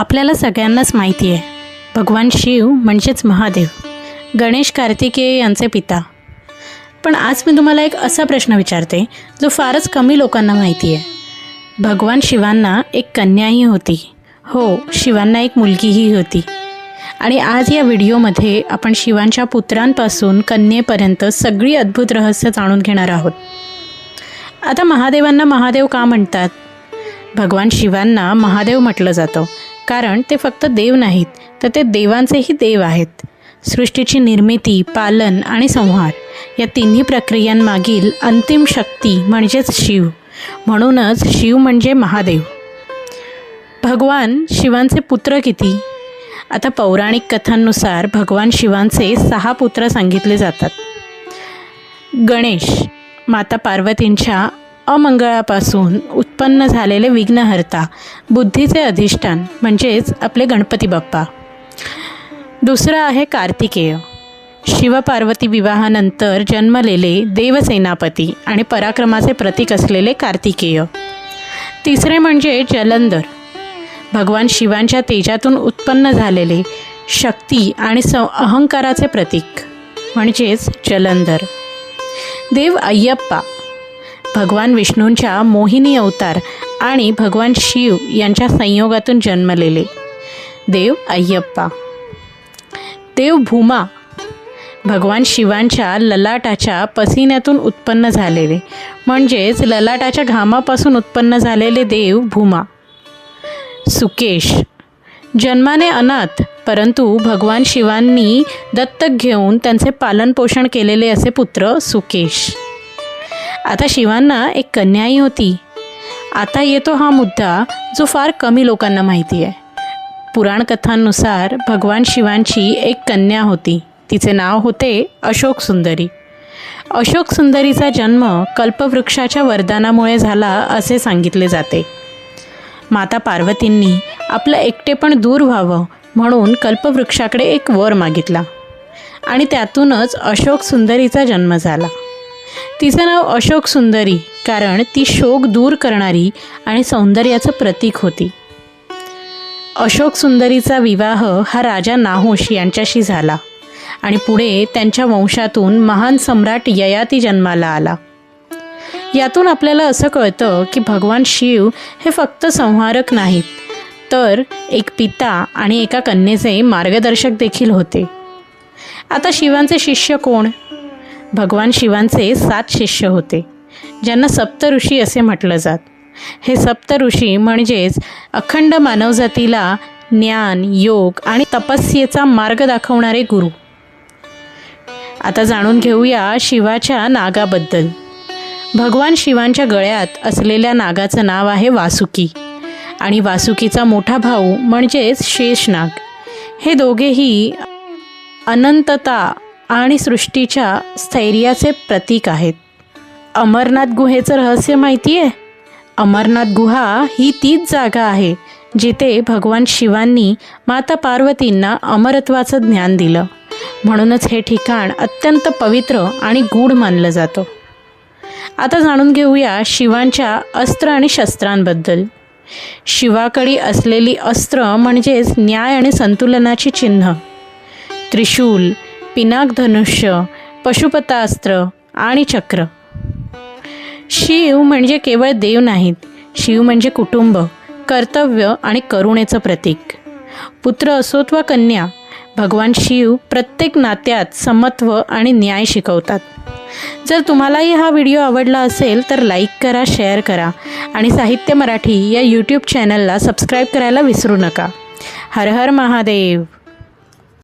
आपल्याला सगळ्यांनाच माहिती आहे. भगवान शिव म्हणजेच महादेव. गणेश कार्तिकेय यांचे पिता. पण आज मी तुम्हाला एक असा प्रश्न विचारते जो फारच कमी लोकांना माहिती आहे. भगवान शिवांना एक कन्याही होती. हो शिवांना एक मुलगीही होती. आणि आज या व्हिडिओमध्ये आपण शिवांच्या पुत्रांपासून कन्येपर्यंत सगळी अद्भुत रहस्य जाणून घेणार आहोत. आता महादेवांना महादेव का म्हणतात? भगवान शिवांना महादेव म्हटलं जातं. कारण ते फक्त देव नाहीत तर ते देवांचेही देव आहेत. सृष्टीची निर्मिती पालन आणि संहार या तिन्ही प्रक्रियांमागील अंतिम शक्ती म्हणजेच शिव. म्हणूनच शिव म्हणजे महादेव. भगवान शिवांचे पुत्र किती? आता पौराणिक कथांनुसार भगवान शिवांचे सहा पुत्र सांगितले जातात. गणेश माता पार्वतींच्या अमंगळापासून उत्पन्न झालेले विघ्नहर्ता बुद्धीचे अधिष्ठान म्हणजेच आपले गणपती बाप्पा. दुसरं आहे कार्तिकेय. शिवपार्वती विवाहानंतर जन्मलेले देवसेनापती आणि पराक्रमाचे प्रतीक असलेले कार्तिकेय. तिसरे म्हणजे जलंधर. भगवान शिवांच्या तेजातून उत्पन्न झालेले शक्ती आणि स अहंकाराचे प्रतीक म्हणजेच जलंधर. देव अय्यप्पा. भगवान विष्णूंच्या मोहिनी अवतार आणि भगवान शिव यांच्या संयोगातून जन्मलेले. देव अय्यप्पा. देव भूमा भगवान शिवांच्या ललाटाच्या पसिन्यातून उत्पन्न झालेले. म्हणजेच ललाटाच्या घामापासून उत्पन्न झालेले देव भूमा. सुकेश. जन्माने अनाथ परंतु भगवान शिवांनी दत्तक घेऊन त्यांचे पालनपोषण केलेले असे पुत्र सुकेश. आता शिवांना एक कन्याही होती. आता येतो हा मुद्दा जो फार कमी लोकांना माहिती आहे. पुराणकथांनुसार भगवान शिवांची एक कन्या होती. तिचे नाव होते अशोक सुंदरी. अशोक सुंदरीचा जन्म कल्पवृक्षाच्या वरदानामुळे झाला असे सांगितले जाते. माता पार्वतींनी आपलं एकटेपण दूर व्हावं म्हणून कल्पवृक्षाकडे एक वर मागितला. आणि त्यातूनच अशोक सुंदरीचा जन्म झाला. तिचं नाव अशोक सुंदरी कारण ती शोक दूर करणारी आणि सौंदर्याचं प्रतीक होती. अशोक सुंदरीचा विवाह हा राजा नाहोश यांच्याशी झाला आणि पुढे त्यांच्या वंशातून महान सम्राट ययाती जन्माला आला. यातून आपल्याला असं कळतं की भगवान शिव हे फक्त संहारक नाहीत तर एक पिता आणि एका कन्येचे मार्गदर्शक देखील होते. आता शिवांचे शिष्य कोण? भगवान शिवांचे सात शिष्य होते ज्यांना सप्तऋषी असे म्हटलं जात. हे सप्त ऋषी म्हणजेच अखंड मानवजातीला ज्ञान योग आणि तपस्येचा मार्ग दाखवणारे गुरु. आता जाणून घेऊया शिवाच्या नागाबद्दल. भगवान शिवांच्या गळ्यात असलेल्या नागाचं नाव आहे वासुकी आणि वासुकीचा मोठा भाऊ म्हणजेच शेषनाग. हे दोघेही अनंतता आणि सृष्टीच्या स्थैर्याचे प्रतीक आहेत. अमरनाथ गुहेचं रहस्य माहिती आहे अमरनाथ गुहा ही तीच जागा आहे जिथे भगवान शिवांनी माता पार्वतींना अमरत्वाचं ज्ञान दिलं. म्हणूनच हे ठिकाण अत्यंत पवित्र आणि गूढ मानलं जातं. आता जाणून घेऊया शिवांच्या अस्त्र आणि शस्त्रांबद्दल. शिवाकडे असलेली अस्त्र म्हणजेच न्याय आणि संतुलनाची चिन्ह. त्रिशूल पिनाकधनुष्य पशुपतास्त्र आणि चक्र. शिव म्हणजे केवळ देव नाहीत शिव म्हणजे कुटुंब कर्तव्य आणि करुणेचं प्रतीक. पुत्र असोत वा कन्या भगवान शिव प्रत्येक नात्यात समत्व आणि न्याय शिकवतात. जर तुम्हालाही हा व्हिडिओ आवडला असेल तर लाईक करा शेअर करा आणि साहित्य मराठी या यूट्यूब चॅनलला सबस्क्राईब करायला विसरू नका. हर हर महादेव.